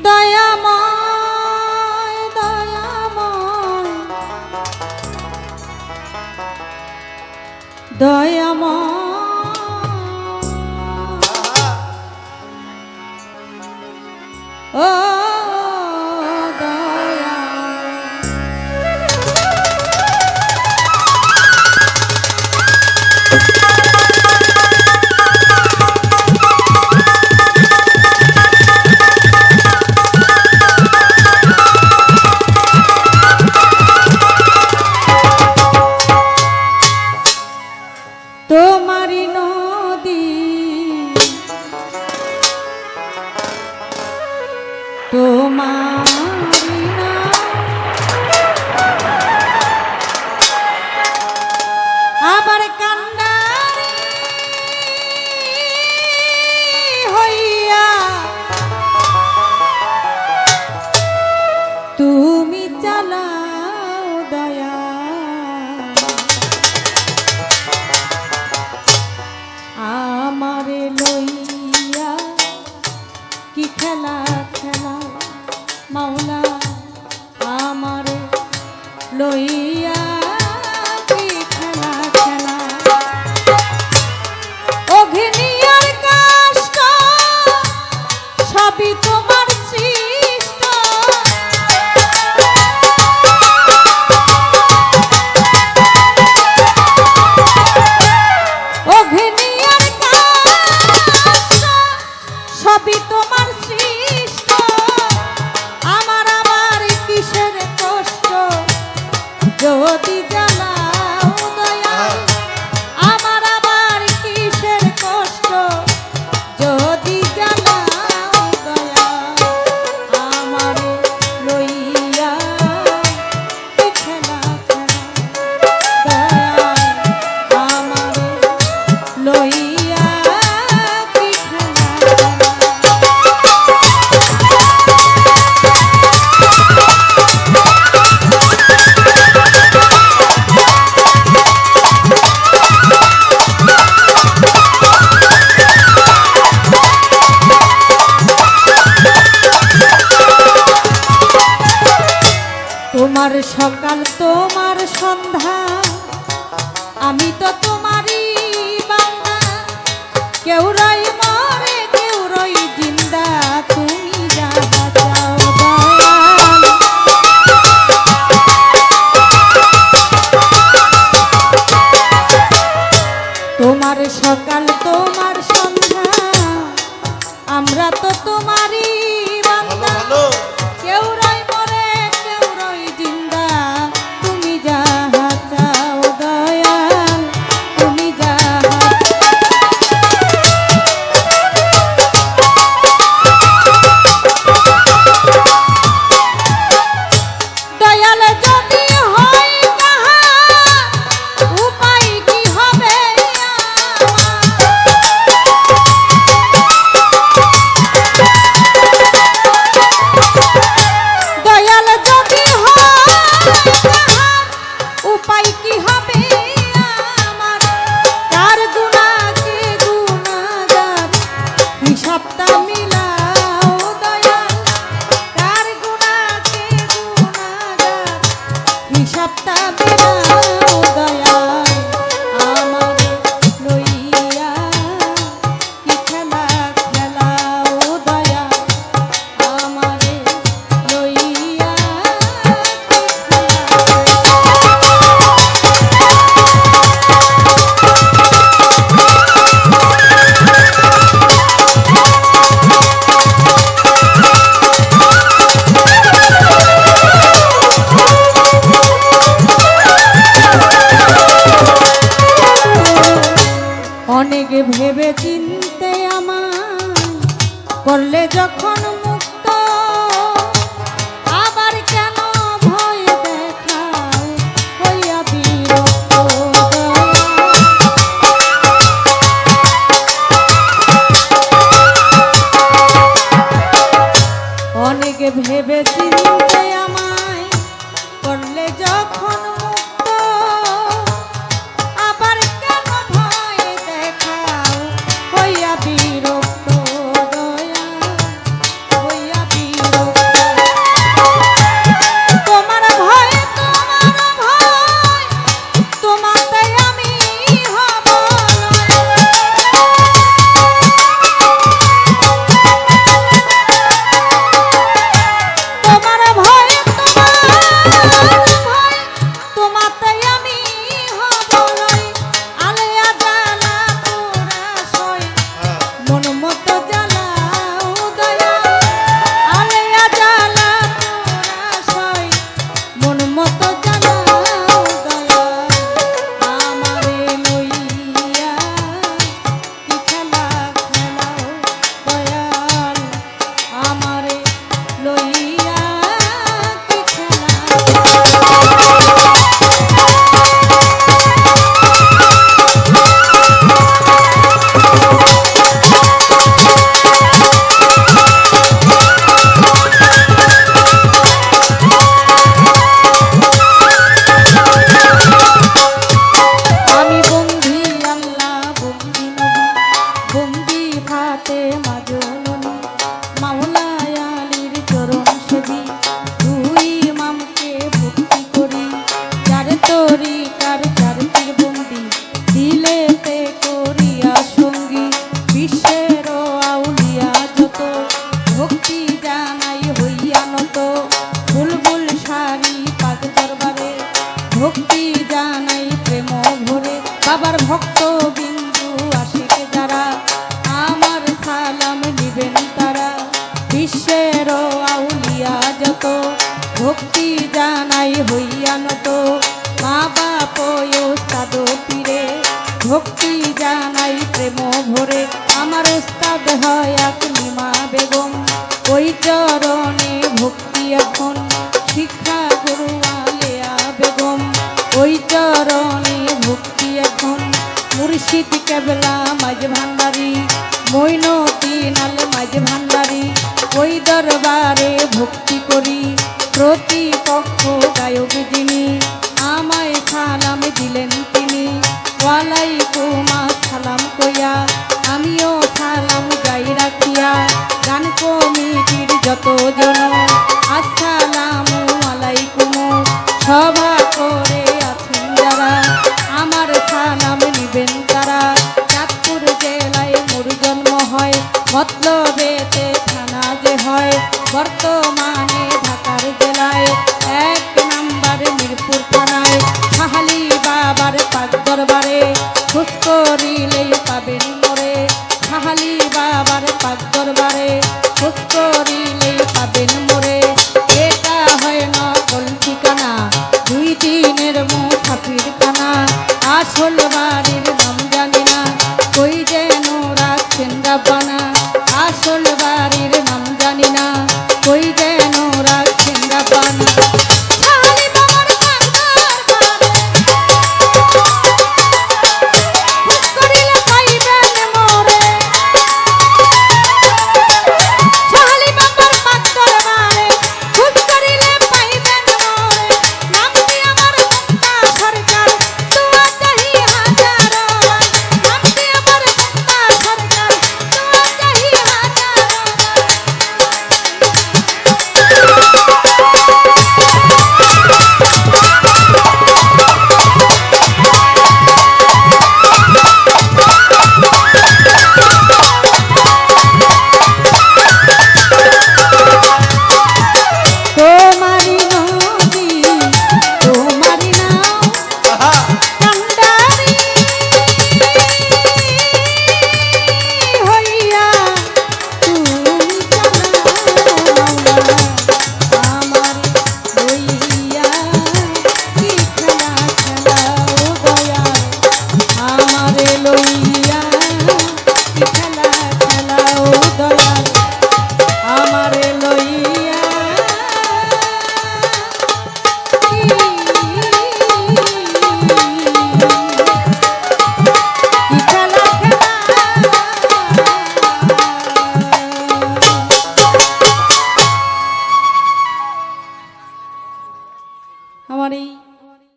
দয়াময় দয়াময়। দয়াময়। খেলা খেলা মাওলা আমার লইয়া যদি সন্ধ্যা আউলিয়া যত, ভক্তি জানাই হইয়া নত। মা বাপ ওস্তাদ পীরে, ভক্তি জানাই প্রেম ভরে। আমার ওস্তাদ হয় আকলিমা বেগম। ওই চরণে ভক্তি এখন, শিক্ষা গুরু আলেয়া বেগম। ওই চরণে ভক্তি এখন, মুর্শিদ কেবলা মাঝ ভান্ডারি। মৈনতি নাল মাঝ ভান্ডারি। ওই দরবারে ভক্তি করি। প্রতিপক্ষ গায়ক যিনি আমায় সালাম দিলেন তিনি। ওয়ালাইকুম সালাম কইয়া আমিও সালাম যাই রাখিয়া। গান কমিটির যত জন আসসালামু আলাইকুম। সভা করে আছেন যারা, আমার সালাম নিবেন তারা। চাঁদপুর জেলায় মোর জন্ম হয়, মতলবেতে বর্তমানে ঢাকার জেলায় এক নাম্বার মিরপুর থানায় হালি বাবার পাক দরবারে খুশ